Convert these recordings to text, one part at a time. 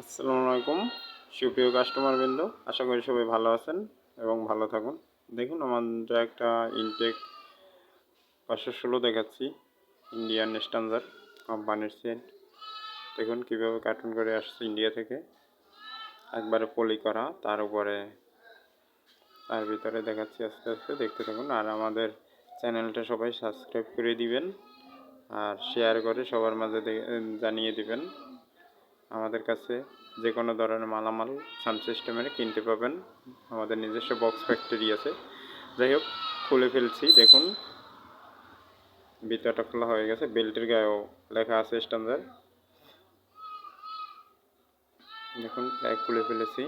আসসালামু আলাইকুম। সুপ্রিয় কাস্টমার বিন্দু, আশা করি সবাই ভালো আছেন এবং ভালো থাকুন। দেখুন, আমাদের একটা ইনটেক পাঁচশো ষোলো দেখাচ্ছি ইন্ডিয়ান স্ট্যান্ডার্ড কোম্পানির সেট দেখুন, কীভাবে কার্টুন করে আসছে ইন্ডিয়া থেকে। একবারে পলি করা তার উপরে তার ভিতরে দেখাচ্ছি আস্তে আস্তে, দেখতে থাকুন। আর আমাদের চ্যানেলটা সবাই সাবস্ক্রাইব করে দিবেন, আর শেয়ার করে সবার মাঝে জানিয়ে দিবেন। আমাদের কাছে যে কোনো ধরনের মালামাল সাউন্ড সিস্টেমের কিনতে পাবেন। আমাদের নিজস্ব বক্স ফ্যাক্টরি আছে। যাই হোক, খুলে ফেলছি, দেখুন। ভিতরটা খোলা হয়ে গেছে, বেল্টের গায়েও লেখা আছে স্ট্যান্ডার্ড দেখুন প্রায় খুলে ফেলেছি।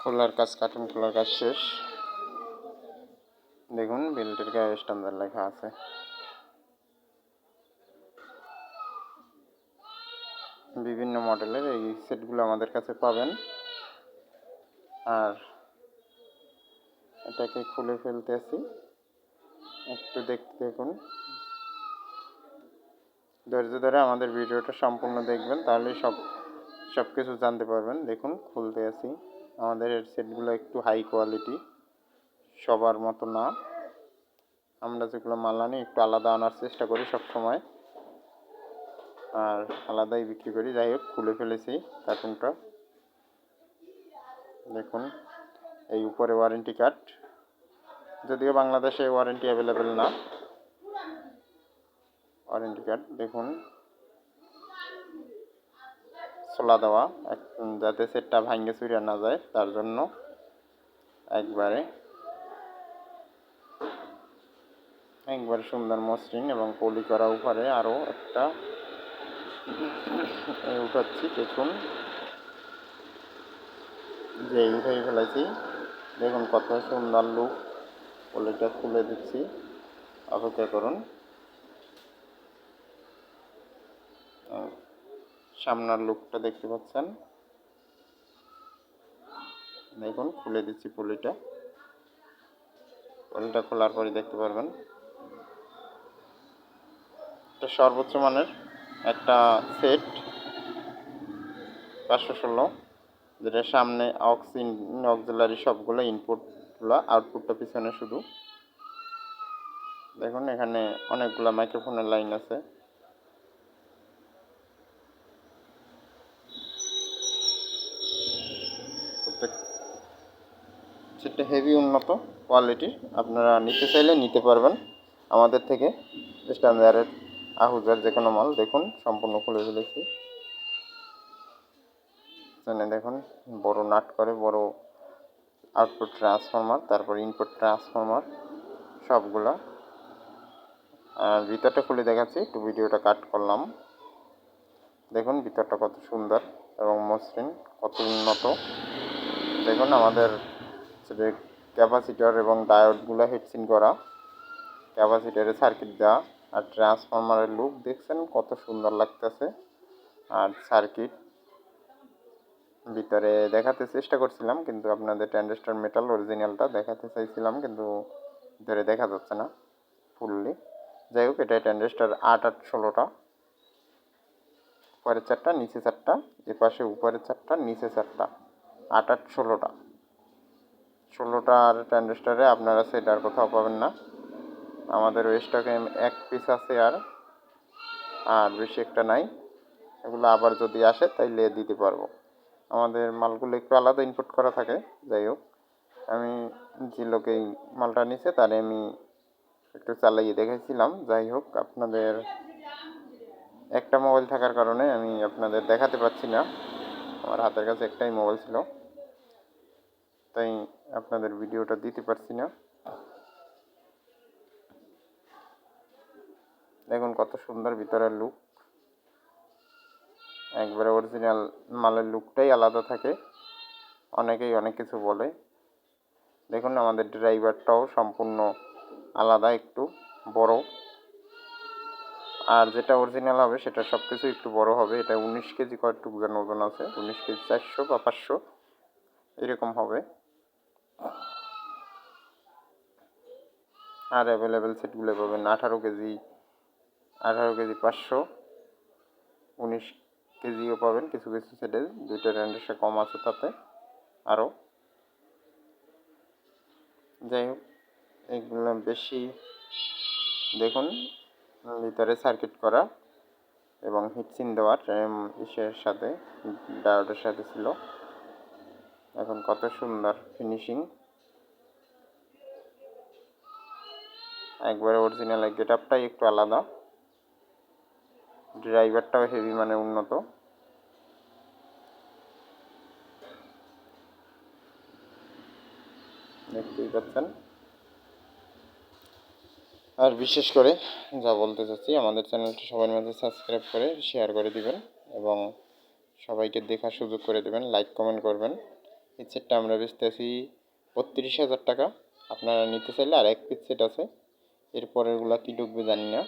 খোলার কাজ কার্টুন খোলার কাজ শেষ। দেখুন বেল্টের গায়ে স্ট্যান্ডার্ড লেখা আছে। বিভিন্ন মডেলের এই সেটগুলো আমাদের কাছে পাবেন। আর এটাকে খুলে ফেলতেছি একটু দেখতে দেখুন। ধৈর্য ধরে আমাদের ভিডিওটা সম্পূর্ণ দেখবেন তাহলে সব সব কিছু জানতে পারবেন। দেখুন, খুলতে আছি আমাদের সেটগুলো একটু হাই কোয়ালিটি সবার মতো না। আমরা যেগুলো মাল আনি, একটু আলাদা আনার চেষ্টা করি সব সময় আর আলাদাই বিক্রি করি। যাই হোক, খুলে ফেলেছি কার্টুনটা। দেখুন, এই উপরে ওয়ারেন্টি কার্ড যদিও বাংলাদেশে ওয়ারেন্টি অ্যাভেলেবেল না। ওয়ারেন্টি কার্ড দেখুন। ছোলা দেওয়া। যাতে সেটটা ভাঙ্গে চুরিয়া না যায়, তার জন্য একবারে একবারে সুন্দর মসৃণ এবং পলি করা উপরে আরও একটা উঠাচ্ছি দেখুন যে উঠে ফেলেছি। দেখুন কত সুন্দর লুক পলিটা খুলে দিচ্ছি। অপেক্ষা করুন। সামনের লুকটা দেখতে পাচ্ছেন। দেখুন, খুলে দিচ্ছি পলিটা। পলিটা খোলার পরে দেখতে পারবেন। এটা সর্বোচ্চ মানের একটা সেট পাঁচশো ষোলো, যেটা সামনে অক্স অক্সিলারি সবগুলো ইনপুটগুলো আউটপুটটা পিছনে শুধু। দেখুন, এখানে অনেকগুলো মাইক্রোফোনের লাইন আছে। সেটা হেভি উন্নত কোয়ালিটির আপনারা নিতে চাইলে নিতে পারবেন। আমাদের থেকে স্ট্যান্ডার্ডের আহুজার যে কোনো মাল দেখুন, সম্পূর্ণ খুলে ফেলেছি। এখানে দেখুন, বড় নাট করে, বড় আউটপুট ট্রান্সফরমার তারপর ইনপুট ট্রান্সফরমার সবগুলা। আর ভিতরটা খুলে দেখাচ্ছি, একটু ভিডিওটা কাট করলাম। দেখুন, ভিতরটা কত সুন্দর এবং মসৃণ, কত উন্নত। দেখুন, আমাদের যে ক্যাপাসিটার এবং ডায়োডগুলো হেডসিন করা। ক্যাপাসিটারে সার্কিট দেওয়া। আর ট্রান্সফরমারের লুক দেখছেন কত সুন্দর লাগতেছে। আর সার্কিট ভিতরে দেখাতে চেষ্টা করছিলাম, কিন্তু আপনাদের ট্যান্ডেস্টার মেটাল অরিজিনালটা দেখাতে চাইছিলাম, কিন্তু ভিতরে দেখা যাচ্ছে না ফুললি যাই হোক এটা ট্যান্ডেস্টার আট আট ষোলোটা। উপরের চারটা, নিচে চারটা এ পাশে উপরের চারটা, নিচে চারটা। আট আট ষোলোটা। ষোলোটা আর ট্যান্ডেস্টারে আপনারা সেটার কোথাও পাবেন না। আমাদের স্টকে এক পিস আছে আর আর বেশি একটা নাই। এগুলো আবার যদি আসে তাইলে দিতে পারব। আমাদের মালগুলো একটু আলাদা ইনপুট করা থাকে, যাই হোক। আমি যে লোকে এই মালটা নিছে তারে আমি একটু চালাইয়ে দেখেছিলাম যাই হোক, আপনাদের একটা মোবাইল থাকার কারণে আমি আপনাদের দেখাতে পাচ্ছি না। আমার হাতের কাছে একটাই মোবাইল ছিল। তাই আপনাদের ভিডিওটা দিতে পারছি না। দেখুন কত সুন্দর ভিতরের লুক একবারে অরিজিনাল মালের লুকটাই আলাদা থাকে। অনেকেই অনেক কিছু বলে। দেখুন আমাদের ড্রাইভারটাও সম্পূর্ণ আলাদা একটু বড়। আর যেটা অরিজিনাল হবে সেটা সব কিছু একটু বড় হবে। এটা উনিশ কেজি কয়েকটুকু ওজন আছে। উনিশ কেজি চারশো বা পাঁচশো এরকম হবে। আর অ্যাভেলেবেল সেটগুলো পাবেন আঠারো কেজি আঠারো কেজি পাঁচশো, উনিশ কেজিও পাবেন কিছু কিছু সেটে, দুইটা র্যান্ডের সে কম আছে তাতে আরও। যাই হোক, এগুলো বেশি দেখুন, ভিতরে সার্কিট করা এবং হিটসিন দেওয়া ট্রেম ইসের সাথে ডায়োডের সাথে ছিল। এখন কত সুন্দর ফিনিশিং একবারে অরিজিনাল গেট আপটাই একটু আলাদা। ড্রাইভারটাও হেভি মানে উন্নত। দেখতেই পাচ্ছেন। আর বিশেষ করে যা বলতে চাচ্ছি, আমাদের চ্যানেলটি সবার মাঝে সাবস্ক্রাইব করে শেয়ার করে দিবেন এবং সবাইকে দেখার সুযোগ করে দেবেন লাইক কমেন্ট করবেন। এই সেটটা আমরা বেচতেছি বত্রিশ হাজার টাকা। আপনারা নিতে চাইলে আর এক পিস সেট আছে এরপরেরগুলো কী ঢুকবে জানি না।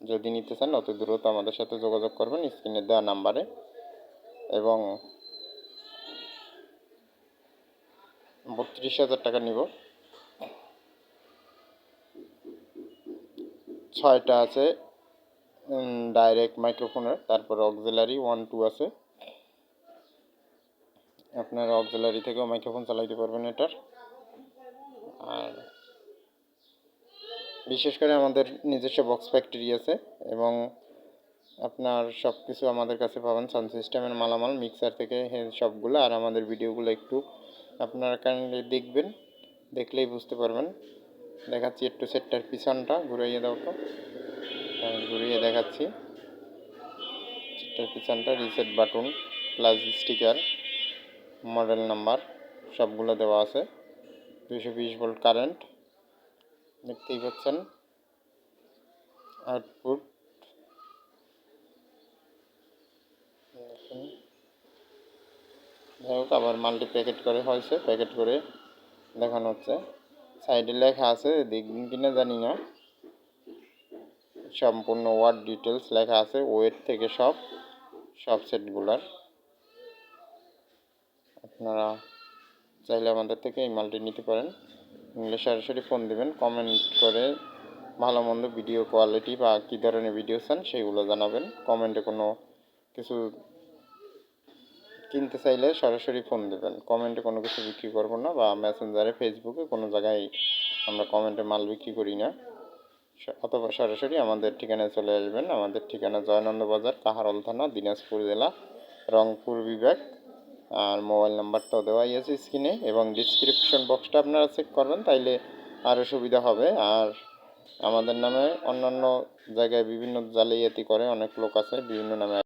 যদি নিতে চান, অত দ্রুত আমাদের সাথে যোগাযোগ করবেন, স্ক্রিনে দেওয়া নাম্বারে। এবং বত্রিশ হাজার টাকা নিব। ছয়টা আছে ডাইরেক্ট মাইক্রোফোনের তারপর অক্সিলারি ওয়ান টু আছে। আপনারা অক্সিলারি থেকেও মাইক্রোফোন চালাইতে পারবেন এটার। আর বিশেষ করে আমাদের নিজস্ব বক্স ফ্যাক্টরি আছে এবং আপনার সব কিছু আমাদের কাছে পাবেন সাউন্ড সিস্টেমের মালামাল মিক্সার থেকে সবগুলো আর আমাদের ভিডিওগুলো একটু আপনারা কাইন্ডলি দেখবেন দেখলেই বুঝতে পারবেন। দেখাচ্ছি একটু সেটটার পিছনটা ঘুরাইয়ে দাও তো। হ্যাঁ, ঘুরিয়ে দেখাচ্ছি। সেটটার পিছনটা reset button plus sticker model number সবগুলো দেওয়া আছে। দুশো বিশ ভোল্ট কারেন্ট দেখতেই পাচ্ছেন। আউটপুট যাই হোক, আবার মাল্টি প্যাকেট করে হয়েছে প্যাকেট করে দেখানো হচ্ছে। সাইডে লেখা আছে দেখবেন কিনা জানি না। সম্পূর্ণ ওয়ার্ড ডিটেলস লেখা আছে ওয়েট থেকে সব সব সেটগুলার আপনারা চাইলে আমাদের থেকে এই মালটি নিতে পারেন। নিলে সরাসরি ফোন দিবেন কমেন্ট করে ভালো মন্দ ভিডিও কোয়ালিটি বা কী ধরনের ভিডিও চান সেগুলো জানাবেন। কমেন্টে কোনো কিছু কিনতে চাইলে সরাসরি ফোন দেবেন। কমেন্টে কোনো কিছু বিক্রি করব না বা মেসেঞ্জারে ফেসবুকে কোনো জায়গায় আমরা কমেন্টে মাল বিক্রি করি না। অথবা সরাসরি আমাদের ঠিকানায় চলে আসবেন। আমাদের ঠিকানা জয়নন্দ বাজার কাহারল থানা, দিনাজপুর জেলা, রংপুর বিভাগ। আর মোবাইল নাম্বারটাও দেওয়াই আছে স্ক্রিনে এবং ডিসক্রিপশন বক্সটা আপনারা চেক করবেন, তাইলে আরও সুবিধা হবে। আর আমাদের নামে অন্যান্য জায়গায় বিভিন্ন জালিয়াতি করে অনেক লোক আছে, বিভিন্ন নামে